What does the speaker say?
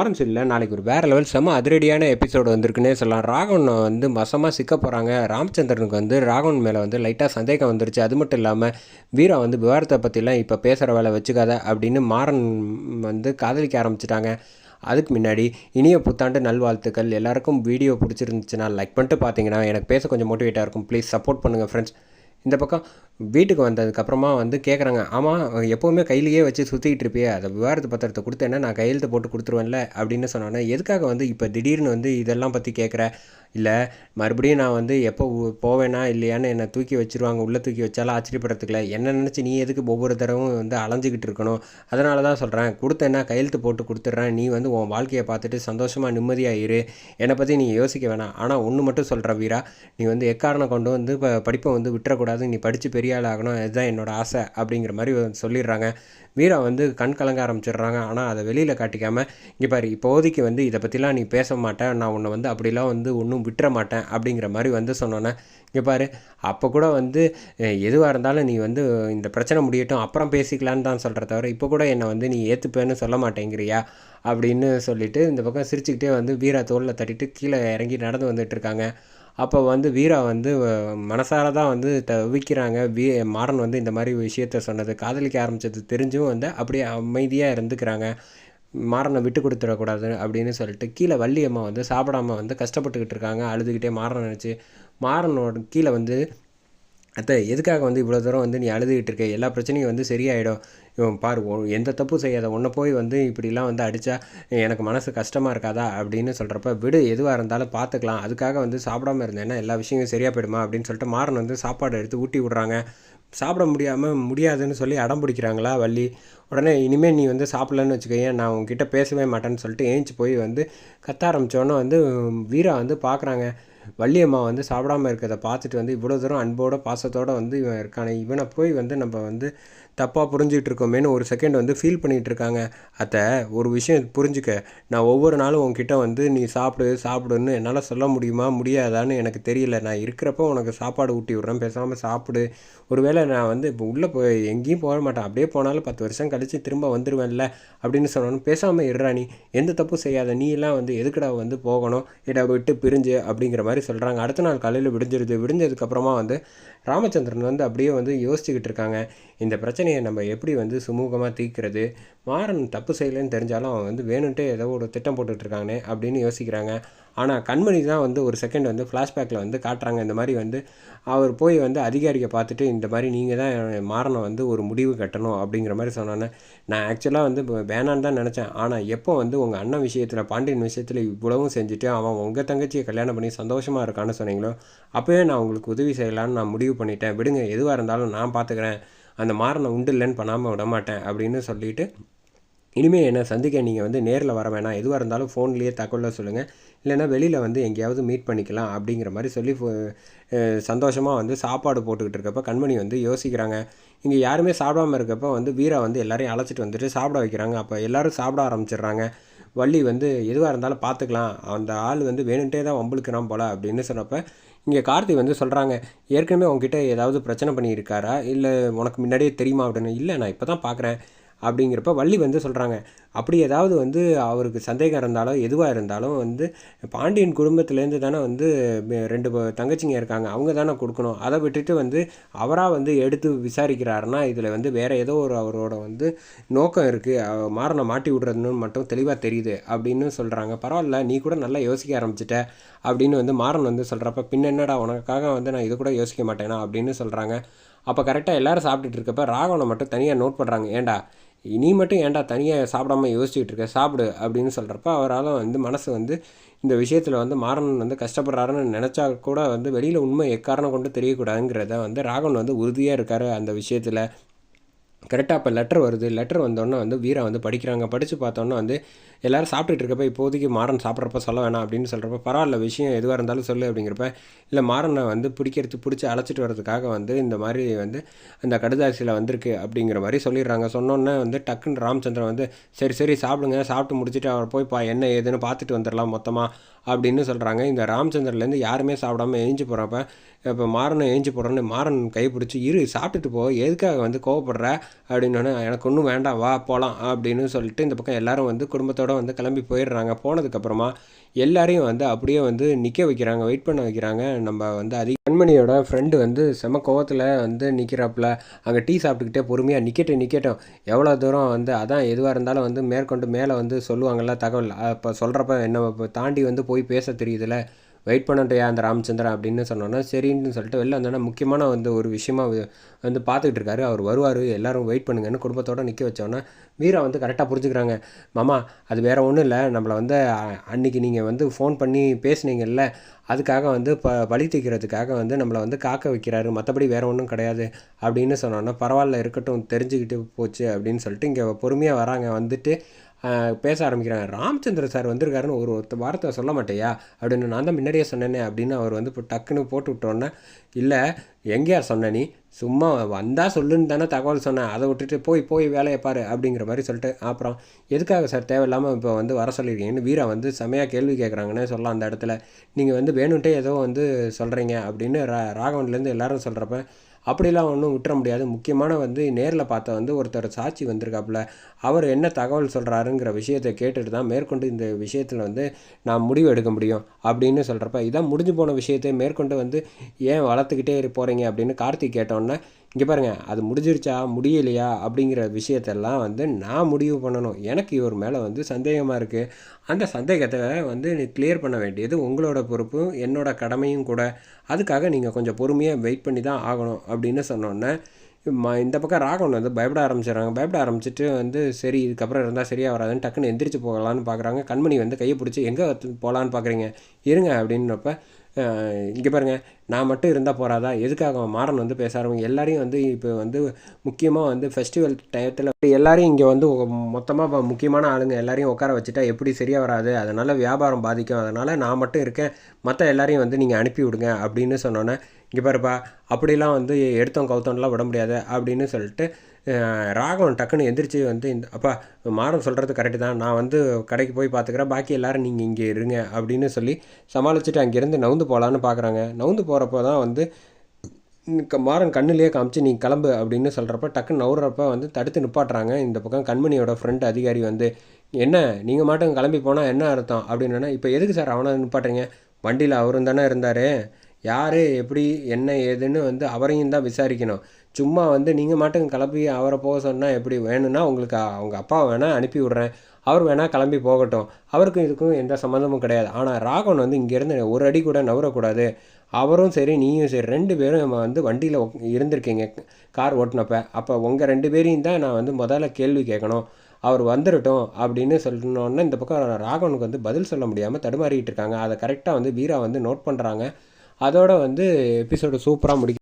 ஆரம்பிச்சிடல நாளைக்கு ஒரு வேறு லெவல் செம அதிரடியான எபிசோடு வந்திருக்குன்னே சொல்லலாம். ராகவன் வந்து மசமாக சிக்க போகிறாங்க ராமச்சந்திரனுக்கு வந்து ராகவன் மேலே வந்து லைட்டாக சந்தேகம் வந்துருச்சு. அது மட்டும் இல்லாமல் வீரா வந்து விவரத்தை பற்றிலாம் இப்போ பேசுகிற வேலை வச்சுக்காத அப்படின்னு மாறன் வந்து காதலிக்க ஆரம்பிச்சிட்டாங்க. அதுக்கு முன்னாடி இனிய புத்தாண்டு நல்வாழ்த்துக்கள். எல்லாருக்கும் வீடியோ பிடிச்சிருந்துச்சுன்னா லைக் பண்ணிட்டு பார்த்தீங்கன்னா எனக்கு பேச கொஞ்சம் மோட்டிவேட்டாக இருக்கும். ப்ளீஸ் சப்போர்ட் பண்ணுங்கள் ஃப்ரெண்ட்ஸ் இந்த பக்கம் வீட்டுக்கு வந்ததுக்கப்புறமா வந்து கேட்குறாங்க ஆமாம் எப்போவுமே கையிலேயே வச்சு சுற்றிக்கிட்டு இருப்பியே அதை விவாரத்து பத்திரத்தை கொடுத்தேன்னா நான் கையெழுத்து போட்டு கொடுத்துருவேன்ல? அப்படின்னு சொன்னோன்னே எதுக்காக வந்து இப்போ திடீர்னு வந்து இதெல்லாம் பற்றி கேட்குற இல்லை மறுபடியும் நான் வந்து எப்போ போவேனா இல்லையான்னு என்னை தூக்கி வச்சுருவாங்க உள்ளே தூக்கி வச்சாலும் ஆச்சரியப்படுறதுக்குல என்ன நினச்சி நீ எதுக்கு ஒவ்வொரு தடவும் வந்து அலைஞ்சிக்கிட்டு இருக்கணும்? அதனால தான் சொல்கிறேன் கொடுத்தேன்னா கையெழுத்து போட்டு கொடுத்துட்றேன் நீ வந்து உன் வாழ்க்கையை பார்த்துட்டு சந்தோஷமாக நிம்மதியாக இரு. என்னை பற்றி நீ யோசிக்க வேணாம். ஆனால் ஒன்று மட்டும் சொல்கிற வீரா நீ வந்து எக்காரணம் கொண்டு வந்து இப்போ படிப்பை வந்து விட்டுறக்கூடாது. நீ படித்து பெரிய ஆள் ஆகணும் இதுதான் என்னோடய ஆசை அப்படிங்கிற மாதிரி சொல்லிடுறாங்க. வீரா வந்து கண் கலங்க ஆரம்பிச்சிடுறாங்க. ஆனால் அதை வெளியில் காட்டிக்காமல் இங்கே பாரு இப்போதைக்கு வந்து இதை பற்றிலாம் நீ பேச மாட்டேன் நான் உன்னை வந்து அப்படிலாம் வந்து ஒன்றும் விட்டுற மாட்டேன் அப்படிங்கிற மாதிரி வந்து சொன்னோன்னே இங்கே பாரு அப்போ கூட வந்து எதுவாக இருந்தாலும் நீ வந்து இந்த பிரச்சனை முடியட்டும் அப்புறம் பேசிக்கலான்னு தான் சொல்கிற தவிர இப்போ கூட என்னை வந்து நீ ஏற்றுப்பேன்னு சொல்ல மாட்டேங்கிறியா அப்படின்னு சொல்லிட்டு இந்த பக்கம் சிரிச்சுக்கிட்டே வந்து வீரா தோளில் தட்டிட்டு கீழே இறங்கி நடந்து வந்துட்டுருக்காங்க அப்போ வந்து வீரா வந்து மனசார தான் வந்து தவிக்கிறாங்க. வீ மாறன் வந்து இந்த மாதிரி விஷயத்த சொன்னது காதலிக்க ஆரம்பிச்சது தெரிஞ்சும் வந்து அப்படியே அமைதியாக இருந்துக்கிறாங்க. மாறனை விட்டு கொடுத்துடக்கூடாது அப்படின்னு சொல்லிட்டு கீழே வள்ளியம்மா வந்து சாப்பிடாம வந்து கஷ்டப்பட்டுக்கிட்டு இருக்காங்க. அழுதுகிட்டே மாறன் நினச்சி மாறனோட கீழே வந்து அத்தை எதுக்காக வந்து இவ்வளோ தூரம் வந்து நீ அழுதுகிட்டு இருக்க? எல்லா பிரச்சனையும் வந்து சரியாயிடும். இவன் பாரு எந்த தப்பும் செய்யாத உன்னை போய் வந்து இப்படிலாம் வந்து அடித்தா எனக்கு மனசு கஷ்டமாக இருக்காதா? அப்படின்னு சொல்கிறப்ப விடு எதுவாக இருந்தாலும் பார்த்துக்கலாம் அதுக்காக வந்து சாப்பிடாம இருந்தேன்னா எல்லா விஷயமும் சரியாக போயிடுமா அப்படின்னு சொல்லிட்டு மாறன் வந்து சாப்பாடு எடுத்து ஊட்டி விட்றாங்க. சாப்பிட முடியாமல் முடியாதுன்னு சொல்லி அடம் பிடிக்கிறாங்களா வள்ளி? உடனே இனிமேல் நீ வந்து சாப்பிட்லன்னு வச்சுக்கோயேன் நான் உங்ககிட்ட பேசவே மாட்டேன்னு சொல்லிட்டு ஏஞ்சி போய் வந்து கத்த ஆரம்பித்தோன்னே வந்து வீரா வந்து பார்க்குறாங்க வள்ளியம்மா வந்து சாப்பிடாம இருக்கிறத பார்த்துட்டு வந்து இவ்வளோ தூரம் அன்போட பாசத்தோட வந்து இவன் இருக்கானே இவனை போய் வந்து நம்ம வந்து தப்பாக புரிஞ்சுக்கிட்டு இருக்கோமேன்னு ஒரு செகண்ட் வந்து ஃபீல் பண்ணிகிட்டு இருக்காங்க அத்தை ஒரு விஷயம் புரிஞ்சுக்க. நான் ஒவ்வொரு நாளும் உங்ககிட்ட வந்து நீ சாப்பிடு சாப்பிடுன்னு என்னால் சொல்ல முடியுமா முடியாதான்னு எனக்கு தெரியல. நான் இருக்கிறப்ப உனக்கு சாப்பாடு ஊட்டி விட்றேன். பேசாமல் சாப்பிடு. ஒருவேளை நான் வந்து இப்போ உள்ளே போய் எங்கேயும் போக மாட்டேன். அப்படியே போனாலும் பத்து வருஷம் கழித்து திரும்ப வந்துடுவேன்ல அப்படின்னு சொன்னோன்னு பேசாமல் இடுறா நீ. எந்த தப்பும் செய்யாத. நீ எல்லாம் வந்து எதுக்குடா வந்து போகணும்? இதை விட்டு பிரிஞ்சு அப்படிங்கிற மாதிரி சொல்கிறாங்க அடுத்த நாள் காலையில் விடிஞ்சிருது. விடிஞ்சதுக்கப்புறமா வந்து ராமச்சந்திரன் வந்து அப்படியே வந்து யோசிச்சுக்கிட்டு இருக்காங்க இந்த பிரச்சனை பிரச்சனையை நம்ம எப்படி வந்து சுமூகமாக தீர்க்கிறது? மாறன் தப்பு செய்யலைன்னு தெரிஞ்சாலும் அவன் வந்து வேணுன்ட்டே ஏதோ ஒரு திட்டம் போட்டுட்டு அப்படின்னு யோசிக்கிறாங்க. ஆனால் கண்மணி தான் வந்து ஒரு செகண்ட் வந்து ஃப்ளாஷ்பேக்கில் வந்து காட்டுறாங்க. இந்த மாதிரி வந்து அவர் போய் வந்து அதிகாரியை பார்த்துட்டு இந்த மாதிரி நீங்கள் தான் மாறனை வந்து ஒரு முடிவு கட்டணும் அப்படிங்கிற மாதிரி சொன்னோன்னே நான் ஆக்சுவலாக வந்து வேணான்னு தான் நினச்சேன். ஆனால் எப்போ வந்து உங்கள் அண்ணன் விஷயத்தில் பாண்டியன் விஷயத்தில் இவ்வளவும் செஞ்சுட்டு அவன் உங்கள் தங்கச்சியை கல்யாணம் பண்ணி சந்தோஷமாக இருக்கான்னு சொன்னீங்களோ அப்போவே நான் உங்களுக்கு உதவி செய்யலான்னு நான் முடிவு பண்ணிட்டேன். விடுங்க எதுவாக இருந்தாலும் நான் பார்த்துக்கிறேன் அந்த மாறனை உண்டு இல்லைன்னு பண்ணாமல் விட மாட்டேன் அப்படின்னு சொல்லிட்டு இனிமேல் என்னை சந்திக்க நீங்கள் வந்து நேரில் வர வேணாம். எதுவாக இருந்தாலும் ஃபோன்லேயே தகவலில் சொல்லுங்கள் இல்லைன்னா வெளியில் வந்து எங்கேயாவது மீட் பண்ணிக்கலாம் அப்படிங்கிற மாதிரி சொல்லி சந்தோஷமாக வந்து சாப்பாடு போட்டுக்கிட்டு இருக்கப்ப கண்மணி வந்து யோசிக்கிறாங்க. இங்கே யாருமே சாப்பிடாம இருக்கப்போ வந்து வீரா வந்து எல்லாரையும் அழைச்சிட்டு வந்துட்டு சாப்பிட வைக்கிறாங்க. அப்போ எல்லோரும் சாப்பிட ஆரம்பிச்சிடுறாங்க. வள்ளி வந்து எதுவாக இருந்தாலும் பார்த்துக்கலாம். அந்த ஆள் வந்து வேணுன்ட்டே தான் வம்புழுக்கிறான் போல அப்படின்னு சொன்னப்போ இங்கே கார்த்தி வந்து சொல்கிறாங்க ஏற்கனவே உங்ககிட்ட ஏதாவது பிரச்சனை பண்ணியிருக்காரா? இல்லை உனக்கு முன்னாடியே தெரியுமா அப்படின்னு? இல்லை நான் இப்போ தான் பார்க்குறேன். அப்படிங்கிறப்ப வள்ளி வந்து சொல்கிறாங்க அப்படி ஏதாவது வந்து அவருக்கு சந்தேகம் இருந்தாலும் எதுவாக இருந்தாலும் வந்து பாண்டியன் குடும்பத்துலேருந்து தானே வந்து ரெண்டு தங்கச்சிங்க இருக்காங்க. அவங்க தானே கொடுக்கணும். அதை விட்டுட்டு வந்து அவராக வந்து எடுத்து விசாரிக்கிறாருன்னா இதில் வந்து வேறு ஏதோ ஒரு அவரோட வந்து நோக்கம் இருக்குது மாறனை மாட்டி விடுறதுன்னு மட்டும் தெளிவாக தெரியுது அப்படின்னு சொல்கிறாங்க பரவாயில்ல நீ கூட நல்லா யோசிக்க ஆரம்பிச்சிட்ட அப்படின்னு வந்து மாறன் வந்து சொல்கிறப்ப பின்ன என்னடா உனக்காக வந்து நான் இது கூட யோசிக்க மாட்டேனா? அப்படின்னு சொல்கிறாங்க அப்போ கரெக்டாக எல்லோரும் சாப்பிட்டுட்டு இருக்கப்ப ராகவனை மட்டும் தனியாக நோட் பண்ணுறாங்க ஏன்டா நீ மட்டும் ஏன்டா தனியாக சாப்பிடாம யோசிச்சுட்டு இருக்க? சாப்பிடு அப்படின்னு சொல்கிறப்ப அவரால் வந்து மனசு வந்து இந்த விஷயத்தில் வந்து மாறன் வந்து கஷ்டப்படுறாருன்னு நினச்சா கூட வந்து வெளியில் உண்மை எக்காரணம் கொண்டு தெரியக்கூடாதுங்கிறத வந்து ராகவன் வந்து உறுதியாக இருக்கார் அந்த விஷயத்தில். கரெக்டாக அப்போ லெட்டர் வருது. லெட்டர் வந்தோடனே வந்து வீரா வந்து படிக்கிறாங்க. படித்து பார்த்தோன்னே வந்து எல்லாரும் சாப்பிட்டுட்டு இருக்கப்ப இப்போதைக்கு மாறன் சாப்பிட்றப்ப சொல்ல வேணாம் அப்படின்னு சொல்கிறப்ப பரவாயில்ல விஷயம் எதுவாக இருந்தாலும் சொல்லு அப்படிங்கிறப்ப இல்லை மாறனை வந்து பிடிக்கிறது பிடிச்சி அழைச்சிட்டு வரதுக்காக வந்து இந்த மாதிரி வந்து அந்த கடுதாசியில் வந்திருக்கு அப்படிங்கிற மாதிரி சொல்லிடுறாங்க. சொன்னோன்னே வந்து டக்குன்னு ராமச்சந்திரன் வந்து சரி சரி சாப்பிடுங்க சாப்பிட்டு முடிச்சுட்டு அவர் போய் பா என்ன ஏதுன்னு பார்த்துட்டு வந்துடலாம் மொத்தமாக அப்படின்னு சொல்கிறாங்க இந்த ராமச்சந்திரன்லேருந்து யாருமே சாப்பிடாம எழுஞ்சி போகிறப்ப இப்போ மாறனை எழுஞ்சி போடுறோன்னு மாறன் கை பிடிச்சி இரு சாப்பிட்டுட்டு போ எதுக்காக வந்து கோவப்படுற? அப்படின்னோடனே எனக்கு ஒன்றும் வேண்டாம் வா போகலாம் அப்படின்னு சொல்லிட்டு இந்த பக்கம் எல்லாரும் வந்து குடும்பத்தோடு வந்து கிளம்பி போயிடுறாங்க. போனதுக்கப்புறமா எல்லாரையும் வந்து அப்படியே வந்து நிற்க வைக்கிறாங்க வெயிட் பண்ண வைக்கிறாங்க. நம்ம வந்து அதிக கண்மணியோட ஃப்ரெண்டு வந்து செம கோவத்தில் வந்து நிற்கிறாப்புல அங்கே டீ சாப்பிட்டுக்கிட்டே பொறுமையாக நிற்கட்டும் நிற்கட்டும் எவ்வளோ தூரம் வந்து அதான் எதுவாக இருந்தாலும் வந்து மேற்கொண்டு மேலே வந்து சொல்லுவாங்கள்ல தகவல். அப்போ சொல்கிறப்ப என்ன தாண்டி வந்து போய் பேச தெரியுதுல்ல வெயிட் பண்ணட்டையா அந்த ராமச்சந்திரன் அப்படின்னு சொன்னோன்னா சரின்னு சொல்லிட்டு வெளில வந்தோன்னா முக்கியமான வந்து ஒரு விஷயமா வந்து பார்த்துக்கிட்டு இருக்காரு. அவர் வருவார் எல்லாரும் வெயிட் பண்ணுங்கன்னு குடும்பத்தோடு நிற்க வச்சோன்னா வீரா வந்து கரெக்டாக புரிஞ்சுக்கிறாங்க. மாமா அது வேறு ஒன்றும் இல்லை. நம்மளை வந்து அன்றைக்கி நீங்கள் வந்து ஃபோன் பண்ணி பேசுனீங்கல்ல அதுக்காக வந்து ப பழி தீக்கிறதுக்காக வந்து நம்மளை வந்து காக்க வைக்கிறாரு. மற்றபடி வேறு ஒன்றும் கிடையாது. அப்படின்னு சொன்னோன்னா பரவாயில்ல இருக்கட்டும் தெரிஞ்சுக்கிட்டு போச்சு அப்படின்னு சொல்லிட்டு இங்கே பொறுமையாக வராங்க. வந்துட்டு பேச ஆரம்பிக்கிறாங்க. ராமச்சந்திர சார் வந்திருக்காருன்னு ஒரு ஒருத்த வார்த்தை சொல்ல மாட்டேயா? அப்படின்னு நான் தான் முன்னாடியே சொன்னேனே அப்படின்னு அவர் வந்து இப்போ டக்குன்னு போட்டு விட்டோன்னே இல்லை எங்கேயா சொன்ன நீ? சும்மா வந்தால் சொல்லுன்னு தானே தகவல் சொன்னேன். அதை விட்டுட்டு போய் போய் வேலையை பாரு அப்படிங்கிற மாதிரி சொல்லிட்டு அப்புறம் எதுக்காக சார் தேவையில்லாமல் இப்போ வந்து வர சொல்லியிருக்கீங்கன்னு வீரா வந்து செமையாக கேள்வி கேட்குறாங்கன்னே சொல்லலாம் அந்த இடத்துல. நீங்கள் வந்து வேணுன்ட்டே ஏதோ வந்து சொல்கிறீங்க அப்படின்னு ரா ராகவன்லேருந்து எல்லோரும் சொல்கிறப்ப அப்படிலாம் ஒன்றும் விட்டுற முடியாது. முக்கியமான வந்து நேரில் பார்த்த வந்து ஒருத்தர் சாட்சி வந்திருக்காப்புல. அவர் என்ன தகவல் சொல்கிறாருங்கிற விஷயத்தை கேட்டுட்டு தான் மேற்கொண்டு இந்த விஷயத்தில் வந்து நான் முடிவு எடுக்க முடியும் அப்படின்னு சொல்கிறப்ப இதான் முடிஞ்சு போன விஷயத்தை மேற்கொண்டு வந்து ஏன் வளர்த்துக்கிட்டே போகிறீங்க அப்படின்னு கார்த்திக் கேட்டோன்னே இங்கே பாருங்கள் அது முடிஞ்சிருச்சா முடியலையா அப்படிங்கிற விஷயத்தெல்லாம் வந்து நான் முடிவு பண்ணணும். எனக்கு இவர் மேலே வந்து சந்தேகமாக இருக்குது அந்த சந்தேகத்தை வந்து நீ கிளியர் பண்ண வேண்டியது உங்களோட பொறுப்பு என்னோட கடமையும் கூட. அதுக்காக நீங்கள் கொஞ்சம் பொறுமையாக வெயிட் பண்ணி தான் ஆகணும் அப்படின்னு சொன்னோன்னே இந்த பக்கம் ராகவன் வந்து பயப்பட ஆரம்பிச்சிடுறாங்க. பயப்பட ஆரம்பிச்சிட்டு வந்து சரி இதுக்கப்புறம் இருந்தால் சரியாக வராதுன்னு டக்குன்னு எந்திரிச்சு போகலான்னு பார்க்குறாங்க கண்மணி வந்து கையை பிடிச்சி எங்கே போகலான்னு பார்க்குறீங்க இருங்க அப்படின்னப்ப இங்கே பாருங்க நான் மட்டும் இருந்தால் போகிறாதா எதுக்காக மாறன் வந்து பேச ஆரம்பிங்க எல்லாரையும் வந்து இப்போ வந்து முக்கியமாக வந்து ஃபெஸ்டிவல் டயத்தில் எல்லாரையும் இங்கே வந்து மொத்தமாக முக்கியமான ஆளுங்க எல்லாரையும் உட்கார வச்சுட்டா எப்படி சரியாக வராது? அதனால் வியாபாரம் பாதிக்கும். அதனால் நான் மட்டும் இருக்கேன். மற்ற எல்லாரையும் வந்து நீங்கள் அனுப்பி விடுங்க அப்படின்னு சொன்னோன்னே இங்கே பாருப்பா அப்படிலாம் வந்து எடுத்தோம் கவுத்தோம்லாம் விட முடியாது அப்படின்னு சொல்லிட்டு ராகவன் டக்குன்னு எந்திரிச்சு வந்து இந்த அப்பா மாடம் சொல்கிறது கரெக்டு தான். நான் வந்து கடைக்கு போய் பார்த்துக்கிறேன். பாக்கி எல்லோரும் நீங்கள் இங்கே இருங்க அப்படின்னு சொல்லி சமாளிச்சுட்டு அங்கேருந்து நவுந்து போகலான்னு பார்க்குறாங்க நவுந்து போகிறப்போ தான் வந்து மாறன் கண்ணுலேயே காமிச்சு நீ கிளம்பு அப்படின்னு சொல்கிறப்ப டக்குன்னு நவுறப்ப வந்து தடுத்து நிப்பாட்டுறாங்க. இந்த பக்கம் கண்மணியோட ஃப்ரெண்ட் அதிகாரி வந்து என்ன நீங்கள் மாட்டும் கிளம்பி போனால் என்ன அர்த்தம்? அப்படின்னா இப்போ எதுக்கு சார் அவனை நிப்பாட்டுறீங்க? வண்டியில் அவரும் தானே இருந்தார். யார் எப்படி என்ன ஏதுன்னு வந்து அவரையும் தான் விசாரிக்கணும். சும்மா வந்து நீங்கள் மட்டும் கிளம்பி அவரை போக சொன்னால் எப்படி வேணும்னா உங்களுக்கு அவங்க அப்பா வேணால் அனுப்பி விட்றேன். அவர் வேணால் கிளம்பி போகட்டும். அவருக்கும் இதுக்கும் எந்த சம்மந்தமும் கிடையாது. ஆனால் ராகவன் வந்து இங்கேருந்து ஒரு அடி கூட நவரக்கூடாது. அவரும் சரி நீயும் சரி ரெண்டு பேரும் நம்ம வந்து வண்டியில் இருந்திருக்கீங்க கார் ஓட்டினப்ப. அப்போ உங்கள் ரெண்டு பேரையும் தான் நான் வந்து முதல்ல கேள்வி கேட்கணும். அவர் வந்துடட்டும் அப்படின்னு சொல்லணுன்னே இந்த பக்கம் ராகவனுக்கு வந்து பதில் சொல்ல முடியாமல் தடுமாறிக்கிட்டு இருக்காங்க. அதை கரெக்டாக வந்து வீரா வந்து நோட் பண்ணுறாங்க அதோட வந்து எபிசோடு சூப்பராக முடிக்க